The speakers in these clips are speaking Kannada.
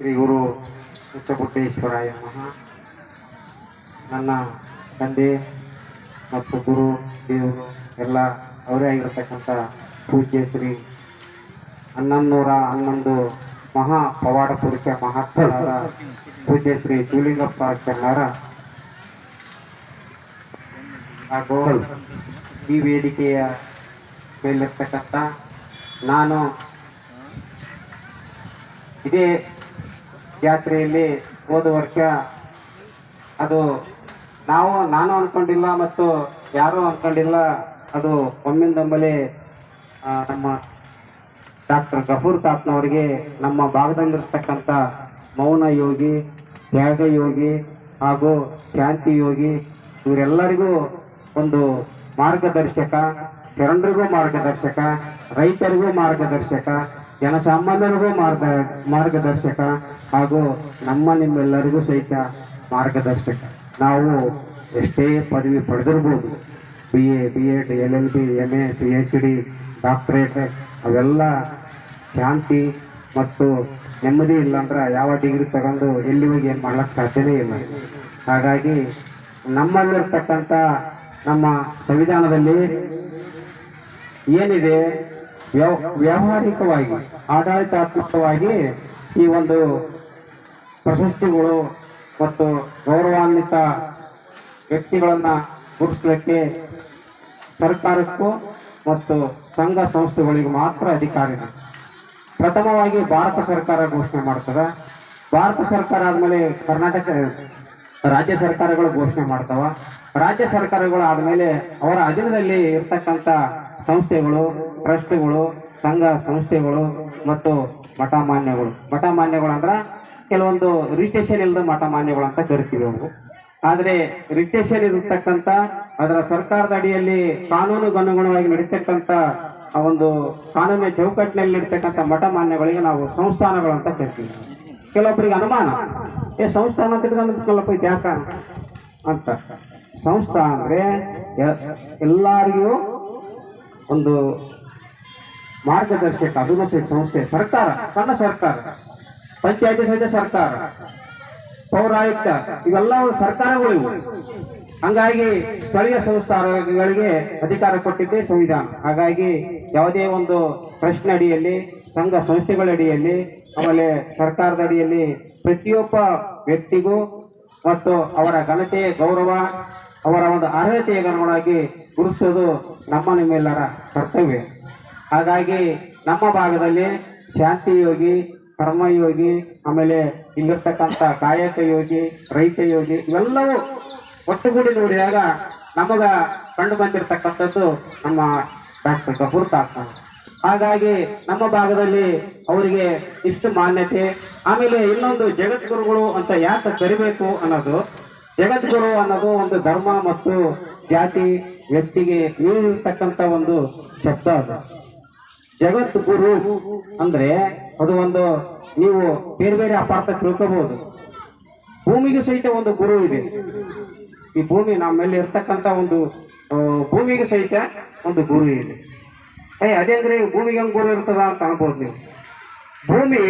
ಶ್ರೀ ಗುರು ಮುಚ್ಚಗುಡ್ಡೇಶ್ವರಾಯ ನಮಃ ನನ್ನ ತಂದೆ ಮತ್ತು ಗುರು, ದೇವರು ಎಲ್ಲ ಅವರೇ ಆಗಿರತಕ್ಕಂಥ ಪೂಜ್ಯ ಶ್ರೀ ಹನ್ನೊಂದೂರ ಹನ್ನೊಂದು ಮಹಾ ಪವಾಡ ಪುರುಷ ಮಹಾತ್ಮರಾದ ಪೂಜ್ಯ ಶ್ರೀ ಶಿವಲಿಂಗಪ್ಪ ಚನ್ನಾರ. ಹಾಗೂ ಈ ವೇದಿಕೆಯ ಮೇಲಿರ್ತಕ್ಕಂಥ ನಾನು ಇದೇ ಜಾತ್ರೆಯಲ್ಲಿ ಹೋದ ವರ್ಷ ಅದು ನಾವು ನಾನು ಅನ್ಕೊಂಡಿಲ್ಲ ಮತ್ತು ಯಾರೂ ಅನ್ಕೊಂಡಿಲ್ಲ ಅದು ಒಮ್ಮಿಂದೊಮ್ಮಲೆ ಆ, ನಮ್ಮ ಡಾಕ್ಟರ್ ಗಫೂರ್ ತಾತ್ನವರಿಗೆ ನಮ್ಮ ಭಾಗದಲ್ಲಿರ್ತಕ್ಕಂಥ ಮೌನ ಯೋಗಿ ತ್ಯಾಗ ಯೋಗಿ ಹಾಗೂ ಶಾಂತಿ ಯೋಗಿ ಇವರೆಲ್ಲರಿಗೂ ಒಂದು ಮಾರ್ಗದರ್ಶಕ ಶರಣರಿಗೂ ಮಾರ್ಗದರ್ಶಕ ರೈತರಿಗೂ ಮಾರ್ಗದರ್ಶಕ ಜನಸಾಮಾನ್ಯರಿಗೂ ಮಾರ್ಗ, ಮಾರ್ಗದರ್ಶಕ ಹಾಗೂ ನಮ್ಮ ನಿಮ್ಮೆಲ್ಲರಿಗೂ ಸಹಿತ ಮಾರ್ಗದರ್ಶಕ. ನಾವು ಎಷ್ಟೇ ಪದವಿ ಪಡೆದಿರ್ಬೋದು B A B Ed L L B M A P H D doctorate ಅವೆಲ್ಲ ಶಾಂತಿ ಮತ್ತು ನೆಮ್ಮದಿ ಇಲ್ಲಾಂದ್ರೆ ಯಾವ ಡಿಗ್ರಿ ತಗೊಂಡು ಎಲ್ಲಿ ಹೋಗಿ ಏನು ಮಾಡ್ಲಿಕ್ಕೆ ಸಾಧ್ಯನೇ ಇಲ್ಲ. ಹಾಗಾಗಿ ನಮ್ಮಲ್ಲಿರ್ತಕ್ಕಂಥ ನಮ್ಮ ಸಂವಿಧಾನದಲ್ಲಿ ಏನಿದೆ? ವ್ಯಾವಹಾರಿಕವಾಗಿ, ಆಡಳಿತಾತ್ಮಕವಾಗಿ ಈ ಒಂದು ಪ್ರಶಸ್ತಿಗಳು ಮತ್ತು ಗೌರವಾನ್ವಿತ ವ್ಯಕ್ತಿಗಳನ್ನು ಗುರುತಿಸಲಿಕ್ಕೆ ಸರ್ಕಾರಕ್ಕೂ ಮತ್ತು ಸಂಘ ಸಂಸ್ಥೆಗಳಿಗೂ ಮಾತ್ರ ಅಧಿಕಾರ ಇದೆ ಪ್ರಥಮವಾಗಿ ಭಾರತ ಸರ್ಕಾರ ಘೋಷಣೆ ಮಾಡ್ತದೆ. ಭಾರತ ಸರ್ಕಾರ ಆದಮೇಲೆ ಕರ್ನಾಟಕ, ರಾಜ್ಯ ಸರ್ಕಾರಗಳು ಘೋಷಣೆ ಮಾಡ್ತಾವ. ರಾಜ್ಯ ಸರ್ಕಾರಗಳು ಆದಮೇಲೆ ಅವರ ಅಧೀನದಲ್ಲಿ ಇರ್ತಕ್ಕಂಥ ಸಂಸ್ಥೆಗಳು, ಟ್ರಸ್ಟ್ಗಳು, ಸಂಘ ಸಂಸ್ಥೆಗಳು ಮತ್ತು ಮಠ ಮಾನ್ಯಗಳು ಮಠ ಮಾನ್ಯಗಳು ಅಂದ್ರೆ ಕೆಲವೊಂದು ರಿಜಿಸ್ಟ್ರೇಷನ್ ಇಲ್ಲದ ಮಠ ಮಾನ್ಯಗಳು ಅಂತ ಕರಿತೀವಿ ಅವರು. ಆದರೆ ರಿಜಿಸ್ಟ್ರೇಷನ್ ಇರತಕ್ಕಂಥ ಅದರ ಸರ್ಕಾರದ ಅಡಿಯಲ್ಲಿ ಕಾನೂನುಗನುಗುಣವಾಗಿ ನಡೀತಕ್ಕಂಥ ಆ ಒಂದು ಕಾನೂನಿನ ಚೌಕಟ್ಟಿನಲ್ಲಿ ನಡೀತಕ್ಕಂಥ ಮಠ ಮಾನ್ಯಗಳಿಗೆ ನಾವು ಸಂಸ್ಥಾನಗಳು ಅಂತ ಕರಿತೀವಿ. ಕೆಲವೊಬ್ಬರಿಗೆ ಅನುಮಾನ. ಏ, ಸಂಸ್ಥಾನ ಅಂತ ಹಿಡ್ಕೊಂಡ್ಬಿಟ್ನಲ್ಲಪ್ಪ ಇದು ಯಾಕ ಅಂತ. ಸಂಸ್ಥಾನ ಅಂದ್ರೆ ಎಲ್ಲರಿಗೂ ಒಂದು ಮಾರ್ಗದರ್ಶಕ ಸಹಿತ ಸಂಸ್ಥೆ, ಸರ್ಕಾರ, ಸಣ್ಣ ಸರ್ಕಾರ, ಪಂಚಾಯತಿ ಸಹಿತ ಸರ್ಕಾರ, ಪೌರಾಯುಕ್ತ ಇವೆಲ್ಲ ಒಂದು ಸರ್ಕಾರಗಳು ಹಂಗಾಗಿ ಸ್ಥಳೀಯ ಸಂಸ್ಥಾನಗಳಿಗೆ ಅಧಿಕಾರ ಕೊಟ್ಟಿದ್ದೇ ಸಂವಿಧಾನ. ಹಾಗಾಗಿ ಯಾವುದೇ ಒಂದು ಪ್ರಶ್ನೆ ಅಡಿಯಲ್ಲಿ, ಸಂಘ ಸಂಸ್ಥೆಗಳ ಅಡಿಯಲ್ಲಿ, ಆಮೇಲೆ ಸರ್ಕಾರದ ಅಡಿಯಲ್ಲಿ ಪ್ರತಿಯೊಬ್ಬ ವ್ಯಕ್ತಿಗೂ ಮತ್ತು ಅವರ ಘನತೆ ಗೌರವ, ಅವರ ಒಂದು ಅರ್ಹತೆಗೆ ಅನುಗುಣವಾಗಿ ಗುರುತಿಸೋದು ನಮ್ಮ ನಿಮ್ಮೆಲ್ಲರ ಕರ್ತವ್ಯ. ಹಾಗಾಗಿ ನಮ್ಮ ಭಾಗದಲ್ಲಿ ಶಾಂತಿ ಯೋಗಿ ಕರ್ಮಯೋಗಿ ಆಮೇಲೆ ಇಲ್ಲಿರ್ತಕ್ಕಂಥ ಕಾಯಕ ಯೋಗಿ, ರೈತ ಯೋಗಿ ಇವೆಲ್ಲವೂ ಒಟ್ಟುಗೂಡಿ ನೋಡಿದಾಗ ನಮಗ ಕಂಡು ಬಂದಿರತಕ್ಕಂಥದ್ದು ನಮ್ಮ ಡಾಕ್ಟರ್ ಕಪೂರ್ ಹಾಗಾಗಿ ನಮ್ಮ ಭಾಗದಲ್ಲಿ ಅವರಿಗೆ ಇಷ್ಟು ಮಾನ್ಯತೆ, ಆಮೇಲೆ ಇನ್ನೊಂದು ಜಗದ್ಗುರುಗಳು ಅಂತ ಯಾಕೆ ಕರಿಬೇಕು ಅನ್ನೋದು, ಜಗದ್ಗುರು ಅನ್ನೋದು ಒಂದು ಧರ್ಮ ಮತ್ತು ಜಾತಿ ವ್ಯಕ್ತಿಗೆ ಇರ್ತಕ್ಕಂತ ಒಂದು ಶಬ್ದ ಅದು. ಜಗತ್ ಗುರು ಅಂದ್ರೆ ಅದು ಒಂದು ನೀವು ಬೇರೆ ಬೇರೆ ಅಪಾರ್ಥ ತಿಳ್ಕೋಬಹುದು ಭೂಮಿಗೆ ಸಹಿತ ಒಂದು ಗುರು ಇದೆ. ಈ ಭೂಮಿ ನಮ್ಮಲ್ಲಿ ಮೇಲೆ ಇರ್ತಕ್ಕಂಥ ಒಂದು ಭೂಮಿಗೆ ಸಹಿತ ಒಂದು ಗುರು ಇದೆ. ಏ, ಅದೇ ಅಂದ್ರೆ ಭೂಮಿಗೆ ಗುರು ಇರ್ತದ ಅಂತ ಅನ್ಬೋದು ನೀವು. ಭೂಮಿ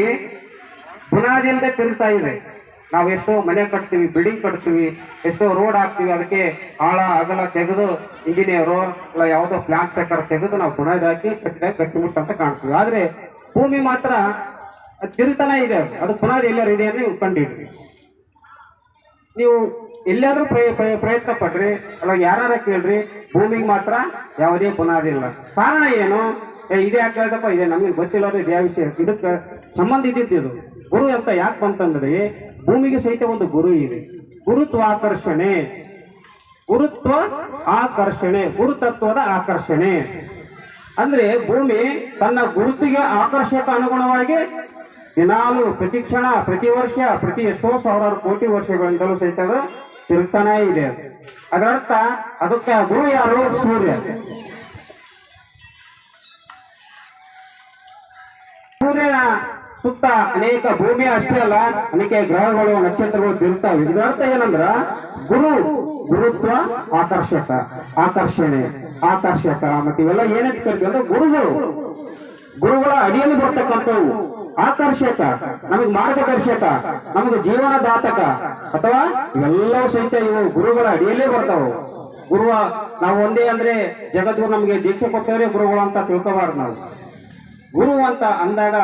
ಬುನಾದಿಯಿಂದ ತಿರುಗ್ತಾ ಇದೆ. ನಾವು ಎಷ್ಟೋ ಮನೆ ಕಟ್ತೀವಿ, ಬಿಲ್ಡಿಂಗ್ ಕಟ್ತೀವಿ, ಎಷ್ಟೋ ರೋಡ್ ಹಾಕ್ತೀವಿ, ಅದಕ್ಕೆ ಆಳ, ಅಗಲ ತೆಗೆದು ಇಂಜಿನಿಯರು ಇಲ್ಲ ಯಾವುದೋ ಪ್ಲಾನ್ ಪ್ರಕಾರ ತೆಗೆದು ನಾವು ಬುನಾದಿ ಹಾಕಿ ಕಟ್ಟಿದಾಗ ಗಟ್ಟಿಮುಟ್ಟು ಅಂತ ಕಾಣ್ತೀವಿ. ಆದ್ರೆ ಭೂಮಿ ಮಾತ್ರ ತಿರುತನ ಇದೆ ಅದು. ಪುನಾದಿ ಎಲ್ಲರೂ ಇದೆ ಅಂದ್ರೆ ನೀವು ಕಂಡಿಡ್ರಿ ನೀವು ಎಲ್ಲಾದ್ರೂ ಪ್ರಯ, ಪ್ರಯ- ಪ್ರಯತ್ನ ಪಡ್ರಿ ಅಲ್ಲ ಯಾರ ಕೇಳ್ರಿ, ಭೂಮಿಗೆ ಮಾತ್ರ ಯಾವುದೇ ಪುನಾದಿ ಇಲ್ಲ. ಕಾರಣ ಏನು? ಇದೇ ಯಾಕೆ ಇದೆ ನಮಗೆ ಗೊತ್ತಿಲ್ಲ ಇದೇ ವಿಷಯ. ಇದಕ್ಕೆ ಸಂಬಂಧ ಇದ್ದಿದ್ದು ಇದು. ಗುರು ಅಂತ ಯಾಕೆ ಬಂತಂದ್ರೆ ಭೂಮಿಗೆ ಸಹಿತ ಒಂದು ಗುರು ಇದೆ. ಗುರುತ್ವಾಕರ್ಷಣೆ. ಗುರುತ್ವ ಆಕರ್ಷಣೆ. ಗುರುತತ್ವದ ಆಕರ್ಷಣೆ. ಅಂದ್ರೆ ಭೂಮಿ ತನ್ನ ಗುರುತಿಗೆ ಆಕರ್ಷಕ ಅನುಗುಣವಾಗಿ ದಿನಾಲು, ಪ್ರತಿ ಕ್ಷಣ, ಪ್ರತಿ ವರ್ಷ, ಪ್ರತಿ ಎಷ್ಟೋ ಸಾವಿರಾರು ಕೋಟಿ ವರ್ಷಗಳಿಂದಲೂ ಸಹಿತ ಅದು ತಿರುಗ್ತಾನೇ ಇದೆ ಅದರರ್ಥ, ಅದಕ್ಕೆ ಗುರು ಯಾರು ಸೂರ್ಯ. ಸುತ್ತ ಅನೇಕ ಭೂಮಿ ಅಷ್ಟೇ ಅಲ್ಲ, ಅನೇಕ ಗ್ರಹಗಳು, ನಕ್ಷತ್ರಗಳು ತಿರುತ್ತವೆ ಇದರ ಅರ್ಥ ಏನಂದ್ರ, ಗುರು, ಗುರುತ್ವ, ಆಕರ್ಷಕ, ಆಕರ್ಷಣೆ, ಆಕರ್ಷಕ. ಮತ್ತೆ ಇವೆಲ್ಲ ಏನಂತ ಕರಿತೀವಿ ಅಂದ್ರೆ ಗುರುಗಳು. ಗುರುಗಳ ಅಡಿಯಲ್ಲಿ ಬರ್ತಕ್ಕಂಥವು. ಆಕರ್ಷಕ, ನಮಗೆ ಮಾರ್ಗದರ್ಶಕ, ನಮಗೆ ಜೀವನದಾತಕ, ಅಥವಾ ಇವೆಲ್ಲವೂ ಸಹಿತ ಇವು ಗುರುಗಳ ಅಡಿಯಲ್ಲೇ ಬರ್ತಾವು. ಗುರುವ, ನಾವು ಒಂದೇ ಅಂದ್ರೆ ಜಗದ್ಗುರು ನಮಗೆ ದೀಕ್ಷೆ ಕೊಟ್ಟವರೇ ಗುರುಗಳು ಅಂತ ತಿಳ್ಕೋಬಾರ್ದು ನಾವು. ಗುರು ಅಂತ ಅಂದಾಗ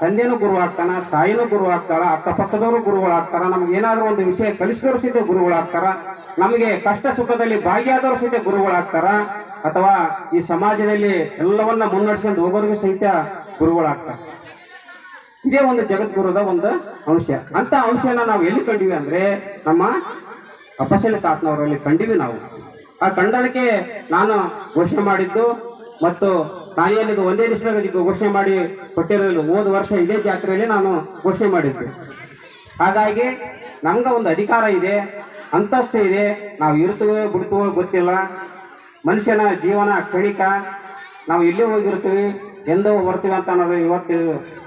ತಂದೆನೂ ಗುರು ಆಗ್ತಾನ ತಾಯಿನೂ ಗುರು ಆಗ್ತಾಳ ಅಕ್ಕಪಕ್ಕದವರು ಗುರುಗಳಾಗ್ತಾರ, ನಮ್ಗೆ ಏನಾದರೂ ಒಂದು ವಿಷಯ ಕಲಿಸಿದವರು ಸಹಿತ ಗುರುಗಳಾಗ್ತಾರ, ನಮಗೆ ಕಷ್ಟ ಸುಖದಲ್ಲಿ ಭಾಗಿಯಾದವರು ಸಹಿತ ಗುರುಗಳಾಗ್ತಾರ, ಅಥವಾ ಈ ಸಮಾಜದಲ್ಲಿ ಎಲ್ಲವನ್ನ ಮುನ್ನಡೆಸ್ಕೊಂಡು ಹೋಗೋರಿಗೂ ಸಹಿತ ಗುರುಗಳಾಗ್ತಾರ. ಇದೇ ಒಂದು ಜಗದ್ಗುರುದ ಒಂದು ಅಂಶ. ಅಂತ ಅಂಶನ ನಾವು ಎಲ್ಲಿ ಕಂಡಿವಿ ಅಂದ್ರೆ, ನಮ್ಮ ಅಪಶಲಿ ತಾತನವರಲ್ಲಿ ಕಂಡಿವಿ ನಾವು. ಆ ಕಂಡದಕ್ಕೆ ನಾನು ಘೋಷಣೆ ಮಾಡಿದ್ದು ಮತ್ತು ಏನಿದು ಒಂದೇ ದಿವಸದಾಗ ಘೋಷಣೆ ಮಾಡಿ ಕೊಟ್ಟಿರೋದಿಲ್ಲ. ಹೋದ ವರ್ಷ ಇದೇ ಜಾತ್ರೆಯಲ್ಲಿ ನಾನು ಘೋಷಣೆ ಮಾಡಿದ್ದೆ. ಹಾಗಾಗಿ ನಮ್ಗೆ ಒಂದು ಅಧಿಕಾರ ಇದೆ, ಅಂತಸ್ತು ಇದೆ. ನಾವು ಇರ್ತೀವೋ ಬಿಡ್ತೀವೋ ಗೊತ್ತಿಲ್ಲ. ಮನುಷ್ಯನ ಜೀವನ ಕ್ಷಣಿಕ. ನಾವು ಎಲ್ಲಿ ಹೋಗಿರ್ತೀವಿ ಎಂದೋ ಬರ್ತೀವಿ ಅಂತ ಅನ್ನೋದು ಇವತ್ತು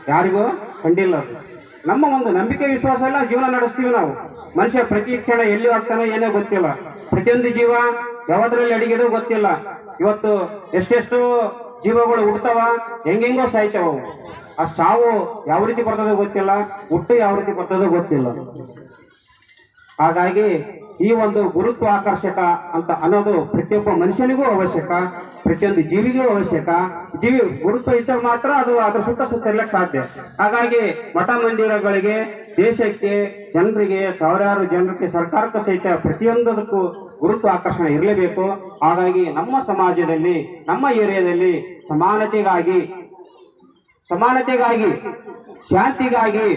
ಯಾರಿಗೂ ಕಂಡಿಲ್ಲ ಅದು. ನಮ್ಮ ಒಂದು ನಂಬಿಕೆ, ವಿಶ್ವಾಸ ಎಲ್ಲ ಜೀವನ ನಡೆಸ್ತೀವಿ ನಾವು. ಮನುಷ್ಯ ಪ್ರತಿ ಕ್ಷಣ ಎಲ್ಲಿ ಹೋಗ್ತಾನೋ ಏನೋ ಗೊತ್ತಿಲ್ಲ. ಪ್ರತಿಯೊಂದು ಜೀವ ಯಾವ್ದ್ರಲ್ಲಿ ಅಡಿಗೆದು ಗೊತ್ತಿಲ್ಲ. ಇವತ್ತು ಎಷ್ಟೆಷ್ಟು ಜೀವಗಳು ಹುಡ್ತಾವ ಹೆಂಗೆಂಗೋ ಸಾಯ್ತಾವ. ಆ ಸಾವು ಯಾವ ರೀತಿ ಬರ್ತದೋ ಗೊತ್ತಿಲ್ಲ. ಹುಟ್ಟು ಯಾವ ರೀತಿ ಬರ್ತದೋ ಗೊತ್ತಿಲ್ಲ. ಹಾಗಾಗಿ ಈ ಒಂದು ಗುರುತ್ವಾಕರ್ಷಕ ಅಂತ ಅನ್ನೋದು ಪ್ರತಿಯೊಬ್ಬ ಮನುಷ್ಯನಿಗೂ ಅವಶ್ಯಕ. ಪ್ರತಿಯೊಂದು ಜೀವಿಗೂ ಅವಶ್ಯಕ. ಜೀವಿ ಗುರುತ್ವ ಇದ್ದಾಗ ಮಾತ್ರ ಅದು ಅದರ ಸುತ್ತ ಸುತ್ತ ಇರ್ಲಿಕ್ಕೆ ಸಾಧ್ಯ. ಹಾಗಾಗಿ ಮಠ ಮಂದಿರಗಳಿಗೆ, ದೇಶಕ್ಕೆ, ಜನರಿಗೆ, ಸಾವಿರಾರು ಜನರಿಗೆ, ಸರ್ಕಾರಕ್ಕೂ ಸಹಿತ ಪ್ರತಿಯೊಂದಕ್ಕೂ ಗುರುತ್ವ ಆಕರ್ಷಣೆ ಇರಲೇಬೇಕು. ಹಾಗಾಗಿ ನಮ್ಮ ಸಮಾಜದಲ್ಲಿ, ನಮ್ಮ ಏರಿಯಾದಲ್ಲಿ ಸಮಾನತೆಗಾಗಿ ಸಮಾನತೆಗಾಗಿ, ಶಾಂತಿಗಾಗಿ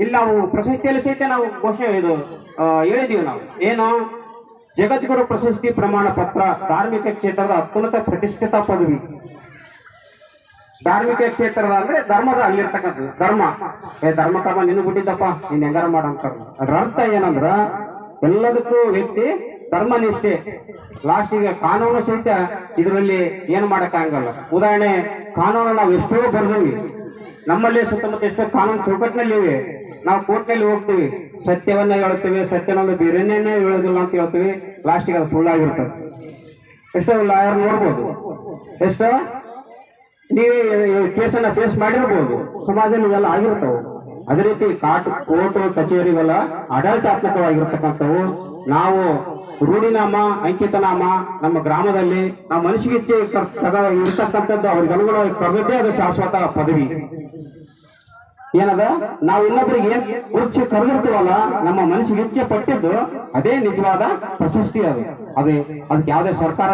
ಇಲ್ಲಿ ನಾವು ಪ್ರಶಸ್ತಿಯಲ್ಲಿ ಸಹಿತ ನಾವು ಘೋಷಣೆ ಇದು ಹೇಳಿದೀವಿ ನಾವು. ಏನು? ಜಗದ್ಗುರು ಪ್ರಶಸ್ತಿ ಪ್ರಮಾಣ ಪತ್ರ ಧಾರ್ಮಿಕ ಕ್ಷೇತ್ರದ ಅತ್ಯುನ್ನತ ಪ್ರತಿಷ್ಠಿತ ಪದವಿ. ಧಾರ್ಮಿಕ ಕ್ಷೇತ್ರದ ಅಂದ್ರೆ ಧರ್ಮದ ಅಲ್ಲಿರ್ತಕ್ಕಂಥದ್ದು. ಧರ್ಮ. ಏ, ಧರ್ಮ ಕರ್ಮ ನಿನ್ನ ಬಿಟ್ಟಿದ್ದಪ್ಪ, ನೀನ್ ಹೆಂಗಾರ ಮಾಡಂತಾರ ಅದ್ರ ಅರ್ಥ ಏನಂದ್ರ, ಎಲ್ಲದಕ್ಕೂ ವ್ಯಕ್ತಿ ಧರ್ಮ ನಿಷ್ಠೆ ಲಾಸ್ಟಿಗೆ ಕಾನೂನು ಸಹಿತ ಇದರಲ್ಲಿ ಏನು ಮಾಡಕ್ಕಾಗಲ್ಲ ಉದಾಹರಣೆ ಕಾನೂನು ನಾವು ಎಷ್ಟೋ ಬರ್ದೀವಿ ನಮ್ಮಲ್ಲಿ ಸುತ್ತಮುತ್ತ ಎಷ್ಟೋ ಕಾನೂನು ಚೌಕಟ್ಟಿನಲ್ಲಿ ಇವೆ. ನಾವು ಕೋರ್ಟ್ನಲ್ಲಿ ಹೋಗ್ತೀವಿ. ಸತ್ಯವನ್ನ ಹೇಳ್ತೀವಿ ಸತ್ಯನೊಂದು ಬೇರೆನ್ನೇ ಹೇಳೋದಿಲ್ಲ ಅಂತ ಹೇಳ್ತೀವಿ. ಲಾಸ್ಟಿಗೆ ಅದು ಸುಳ್ಳಾಗಿರ್ತದೆ. ಎಷ್ಟೋ ಲಾಯರ್ ನೋಡ್ಬೋದು. ಎಷ್ಟೋ ನೀವೇ ಕೇಸನ್ನ ಫೇಸ್ ಮಾಡಿರ್ಬೋದು. ಸಮಾಜ ಇವೆಲ್ಲ ಆಗಿರ್ತಾವೆ. ಅದೇ ರೀತಿ ಕಾಟ್ ಕೋರ್ಟ್ ಕಚೇರಿ ಆಡಳಿತಾತ್ಮಕವಾಗಿರತಕ್ಕಂಥವು, ನಾವು ರೂಢಿನಾಮ, ಅಂಕಿತನಾಮ, ನಮ್ಮ ಗ್ರಾಮದಲ್ಲಿ ನಮ್ಮ ಮನಸ್ಸಿಗಿಚ್ಚೆ ಕರ್- ತಗ ಇರ್ತಕ್ಕಂಥದ್ದು ಅವ್ರಿಗೆ ಅನುಗುಣವಾಗಿ ಕರೆದದ್ದೇ ಅದು ಶಾಶ್ವತ ಪದವಿ. ಏನದ? ನಾವು ಇನ್ನೊಬ್ಬರಿಗೆ ಗುರುತಿಸಿ ಕರೆದಿರ್ತೀವಲ್ಲ, ನಮ್ಮ ಮನಸ್ಸಿಗೆ ಇಚ್ಛೆ ಪಟ್ಟಿದ್ದು ಅದೇ ನಿಜವಾದ ಪ್ರಶಸ್ತಿ ಅದು. ಅದೇ, ಅದಕ್ಕೆ ಯಾವುದೇ ಸರ್ಕಾರ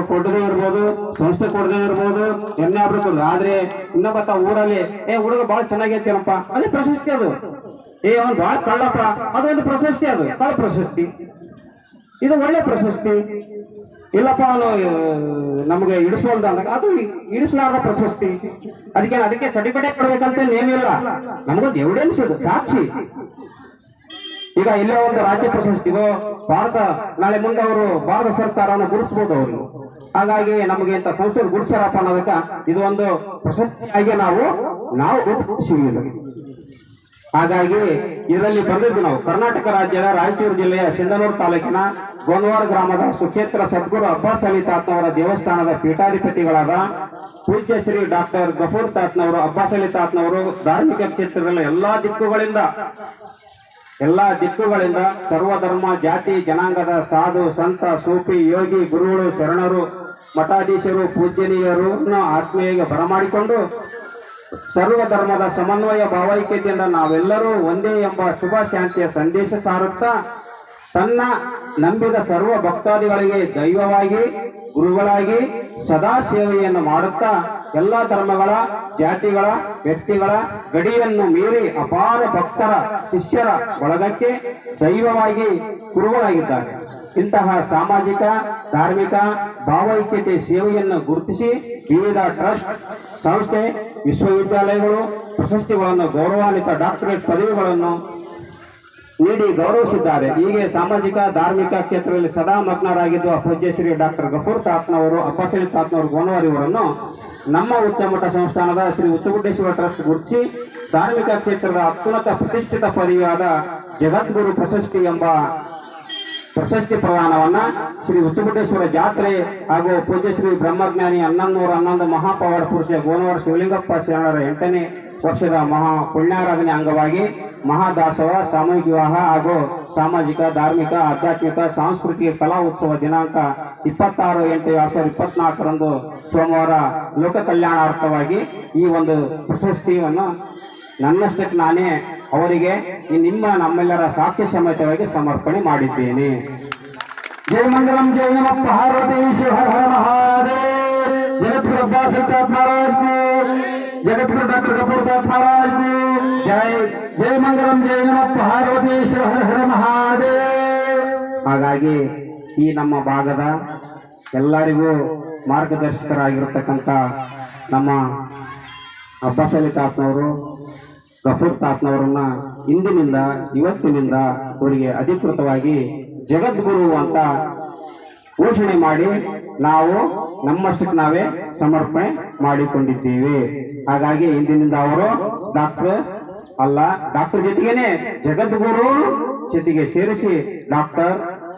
ಕೊಡದೇ ಇರ್ಬೋದು, ಸಂಸ್ಥೆ ಕೊಡದೇ ಇರ್ಬೋದು ಎನ್ನಾಬ್ರು ಕೊಡೋದು ಆದ್ರೆ ಇನ್ನೊಬ್ಬ ಊರಲ್ಲಿ, ಏ, ಹುಡುಗ ಬಹಳ ಚೆನ್ನಾಗೈತೇನಪ್ಪ ಅದೇ ಪ್ರಶಸ್ತಿ ಅದು. ಏ, ಅವ್ನು ಬಹಳ ಕಳ್ಳಪ್ಪ. ಅದೊಂದು ಪ್ರಶಸ್ತಿ ಅದು, ಕಳ್ಳ ಪ್ರಶಸ್ತಿ. ಇದು ಒಳ್ಳೆ ಪ್ರಶಸ್ತಿ. ಇಲ್ಲಪ್ಪ ಅವನು ನಮಗೆ ಇಡಿಸ್ವಲ್ದ ಅಂದಾಗ, ಅದು ಇಡಿಸ್ಲಾರ್ದ ಪ್ರಶಸ್ತಿ. ಅದಕ್ಕೆ ಅದಕ್ಕೆ ಸರ್ಟಿಫಿಕೇಟ್ ಕೊಡ್ಬೇಕಂತ ಏನಿಲ್ಲ. ನಮಗೊಂದು ಎವಿಡೆನ್ಸ್ ಇದು, ಸಾಕ್ಷಿ. ಈಗ ಇಲ್ಲೇ ಒಂದು ರಾಜ್ಯ ಪ್ರಶಸ್ತಿಗೋ ಭಾರತ, ನಾಳೆ ಮುಂದೆ ಅವರು ಭಾರತ ಸರ್ಕಾರವನ್ನು ಗುರುಸ್ಬೋದು ಅವರು. ಹಾಗಾಗಿ ನಮಗೆ ಇಂಥ ಸಂಸ್ಥೆ ಗುರುಸ್ಯಾರಪ್ಪ ಅನ್ನೋದಕ್ಕ ಇದು ಒಂದು ಪ್ರಶಸ್ತಿಯಾಗಿ ನಾವು ನಾವು ಗುರುತಿಸಿವಿ ಇದು. ಹಾಗಾಗಿ ಇದರಲ್ಲಿ ಬಂದಿದ್ದು ನಾವು ಕರ್ನಾಟಕ ರಾಜ್ಯದ ರಾಯಚೂರು ಜಿಲ್ಲೆಯ ಸಿಂಧನೂರು ತಾಲೂಕಿನ ಗೋಂದವಾಡ ಗ್ರಾಮದ ಸುಕ್ಷೇತ್ರ ಸದ್ಗುರು ಅಬ್ಬಾಸ್ ಅಲಿ ತಾತ್ನವರ ದೇವಸ್ಥಾನದ ಪೀಠಾಧಿಪತಿಗಳಾದ ಪೂಜ್ಯ ಶ್ರೀ ಡಾಕ್ಟರ್ ಗಫೂರ್ ತಾತ್ನವರು ಅಬ್ಬಾಸ್ ಅಲಿ ತಾತ್ನವರು ಧಾರ್ಮಿಕ ಕ್ಷೇತ್ರದಲ್ಲಿ ಎಲ್ಲಾ ದಿಕ್ಕುಗಳಿಂದ ಎಲ್ಲಾ ದಿಕ್ಕುಗಳಿಂದ ಸರ್ವಧರ್ಮ ಜಾತಿ, ಜನಾಂಗದ ಸಾಧು, ಸಂತ, ಸೂಫಿ, ಯೋಗಿ, ಗುರುಗಳು, ಶರಣರು, ಮಠಾಧೀಶರು, ಪೂಜ್ಯನೀಯರು ಆತ್ಮೀಯಗೆ ಬರಮಾಡಿಕೊಂಡು ಸರ್ವ ಧರ್ಮದ ಸಮನ್ವಯ ಭಾವೈಕ್ಯತೆಯಿಂದ ನಾವೆಲ್ಲರೂ ಒಂದೇ ಎಂಬ ಶುಭ ಶಾಂತಿಯ ಸಂದೇಶ ಸಾರುತ್ತಾ ತನ್ನ ನಂಬಿದ ಸರ್ವ ಭಕ್ತಾದಿಗಳಿಗೆ ದೈವವಾಗಿ, ಗುರುಗಳಾಗಿ ಸದಾ ಸೇವೆಯನ್ನು ಮಾಡುತ್ತಾ ಎಲ್ಲ ಧರ್ಮಗಳ, ಜಾತಿಗಳ, ವ್ಯಕ್ತಿಗಳ ಗಡಿಯನ್ನು ಮೀರಿ ಅಪಾರ ಭಕ್ತರ, ಶಿಷ್ಯರ ಬಳಗಕ್ಕೆ ದೈವವಾಗಿ ಗುರುಗಳಾಗಿದ್ದಾರೆ. ಇಂತಹ ಸಾಮಾಜಿಕ, ಧಾರ್ಮಿಕ, ಭಾವೈಕ್ಯತೆ ಸೇವೆಯನ್ನು ಗುರುತಿಸಿ ವಿವಿಧ ಟ್ರಸ್ಟ್ ಸಂಸ್ಥೆ, ವಿಶ್ವವಿದ್ಯಾಲಯಗಳು, ಪ್ರಶಸ್ತಿಗಳನ್ನು, ಗೌರವಾನ್ವಿತ ಡಾಕ್ಟರೇಟ್ ಪದವಿಗಳನ್ನು ನೀಡಿ ಗೌರವಿಸಿದ್ದಾರೆ. ಹೀಗೆ ಸಾಮಾಜಿಕ, ಧಾರ್ಮಿಕ ಕ್ಷೇತ್ರದಲ್ಲಿ ಸದಾ ಮಗ್ನರಾಗಿದ್ದು ಶ್ರೀ ಡಾಕ್ಟರ್ ಗಫೂರ್ ತಾತ್ನವರು ಅಬ್ಬಾಸಲಿ ತಾತ್ನವರು ಗೋನವಾರಿಯವರನ್ನು ನಮ್ಮ ಉಚ್ಚಮಠ ಸಂಸ್ಥಾನದ ಶ್ರೀ ಉಚ್ಚಗುಡ್ಡೇಶ್ವರ ಟ್ರಸ್ಟ್ ಗುರುತಿಸಿ ಧಾರ್ಮಿಕ ಕ್ಷೇತ್ರದ ಅತ್ಯುನ್ನತ ಪ್ರತಿಷ್ಠಿತ ಪದವಿಯಾದ ಜಗದ್ಗುರು ಪ್ರಶಸ್ತಿ ಎಂಬ ಪ್ರಶಸ್ತಿ ಪ್ರದಾನವನ್ನ ಶ್ರೀ ಉಚ್ಚಗುಡ್ಡೇಶ್ವರ ಜಾತ್ರೆ ಹಾಗೂ ಪೂಜ್ಯ ಶ್ರೀ ಬ್ರಹ್ಮಜ್ಞಾನಿ ಹನ್ನೊಂದೂರ ಹನ್ನೊಂದು ಮಹಾಪವಾಡ ಪುರುಷ ಗೋನವರ ಶಿವಲಿಂಗಪ್ಪ ಶರಣರ ಎಂಟನೇ ವರ್ಷದ ಮಹಾ ಪುಣ್ಯಾರಾಧನೆ ಅಂಗವಾಗಿ ಮಹಾದಾಸವ ಸಾಮೂಹಿಕ ವಿವಾಹ ಹಾಗೂ ಸಾಮಾಜಿಕ, ಧಾರ್ಮಿಕ, ಆಧ್ಯಾತ್ಮಿಕ, ಸಾಂಸ್ಕೃತಿಕ ಕಲಾ ಉತ್ಸವ ದಿನಾಂಕ ಇಪ್ಪತ್ತಾರು ಎಂಟು ಎರಡ್ ಸಾವಿರದ ಇಪ್ಪತ್ನಾಲ್ಕರಂದು ಸೋಮವಾರ ಲೋಕ ಕಲ್ಯಾಣಾರ್ಥವಾಗಿ ಈ ಒಂದು ಪ್ರಶಸ್ತಿಯನ್ನು ನನ್ನಷ್ಟಕ್ಕೆ ನಾನೇ ಅವರಿಗೆ ನಿಮ್ಮ ನಮ್ಮೆಲ್ಲರ ಸಾಕ್ಷ್ಯ ಸಮೇತವಾಗಿ ಸಮರ್ಪಣೆ ಮಾಡಿದ್ದೇನೆ. ಜಯ ಮಂಗಲಂ ಜಯ ಪಾರ್ವತಿ ಶಿವ ಹರ ಮಹಾದೇವ್. ಜಗದ್ಗುರು ಅಬ್ಬಾಸ್ ಮಹಾರಾಜ್ ಜಗದ್ಗುರು ಡಾಕ್ಟರ್ ಕಪೂರ್ ದಾಸ್ ಜಯ ಜಯ ಮಂಗಲಂ ಜಯ ಪಾರ್ವತಿ ಶಿವ ಹರ ಹರ ಮಹಾದೇವ್. ಹಾಗಾಗಿ ಈ ನಮ್ಮ ಭಾಗದ ಎಲ್ಲರಿಗೂ ಮಾರ್ಗದರ್ಶಕರಾಗಿರತಕ್ಕಂಥ ನಮ್ಮ ಅಬ್ಬಸಲಿತಾತ್ನವರು ಗಫೂರ್ ತಾತ್ನವರನ್ನ ಇಂದಿನಿಂದ, ಇವತ್ತಿನಿಂದ ಅವರಿಗೆ ಅಧಿಕೃತವಾಗಿ ಜಗದ್ಗುರು ಅಂತ ಘೋಷಣೆ ಮಾಡಿ ನಾವು ನಮ್ಮಷ್ಟಕ್ಕೆ ನಾವೇ ಸಮರ್ಪಣೆ ಮಾಡಿಕೊಂಡಿದ್ದೇವೆ. ಹಾಗಾಗಿ ಇಂದಿನಿಂದ ಅವರು ಡಾಕ್ಟರ್ ಅಲ್ಲ, ಡಾಕ್ಟರ್ ಜೊತೆಗೇನೆ ಜಗದ್ಗುರು ಜೊತೆಗೆ ಸೇರಿಸಿ ಡಾಕ್ಟರ್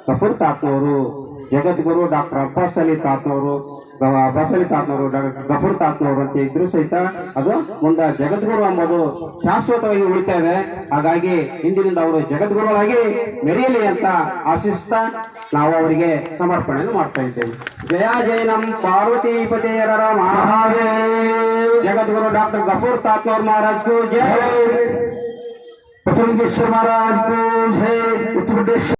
ಗಫೂರ್ ತಾತ್ನವರು, ಜಗದ್ಗುರು ಡಾಕ್ಟರ್ ಅಬ್ಬಾಸ್ ಅಲಿ ತಾತ್ನವರು ಬಸವಿ ತಾತ್ನವರು ಡಾಕ್ಟರ್ ಗಫೂರ್ ತಾತ್ನವರು ಅಂತ ಇದ್ರು ಸಹಿತ ಅದು ಒಂದು ಜಗದ್ಗುರು ಅಂಬುದು ಶಾಶ್ವತವಾಗಿ ಉಳಿತಾ ಇದೆ. ಹಾಗಾಗಿ ಇಂದಿನಿಂದ ಅವರು ಜಗದ್ಗುರುಗಳಾಗಿ ಮೆರೆಯಲಿ ಅಂತ ಆಶಿಸ್ತಾ ನಾವು ಅವರಿಗೆ ಸಮರ್ಪಣೆಯನ್ನು ಮಾಡ್ತಾ ಇದ್ದೇವೆ. ಜಯ ಜೈನಂ ಪಾರ್ವತಿ ಪತಿಯರ ಮಹಾದೇವ್. ಜಗದ್ಗುರು ಡಾಕ್ಟರ್ ಗಫೂರ್ ತಾತ್ನವರು ಮಹಾರಾಜ್ ಜಯ ಬಸವಲಿಂಗೇಶ್ವರ ಮಹಾರಾಜ್ ಜಯ ಉಚ್ಚ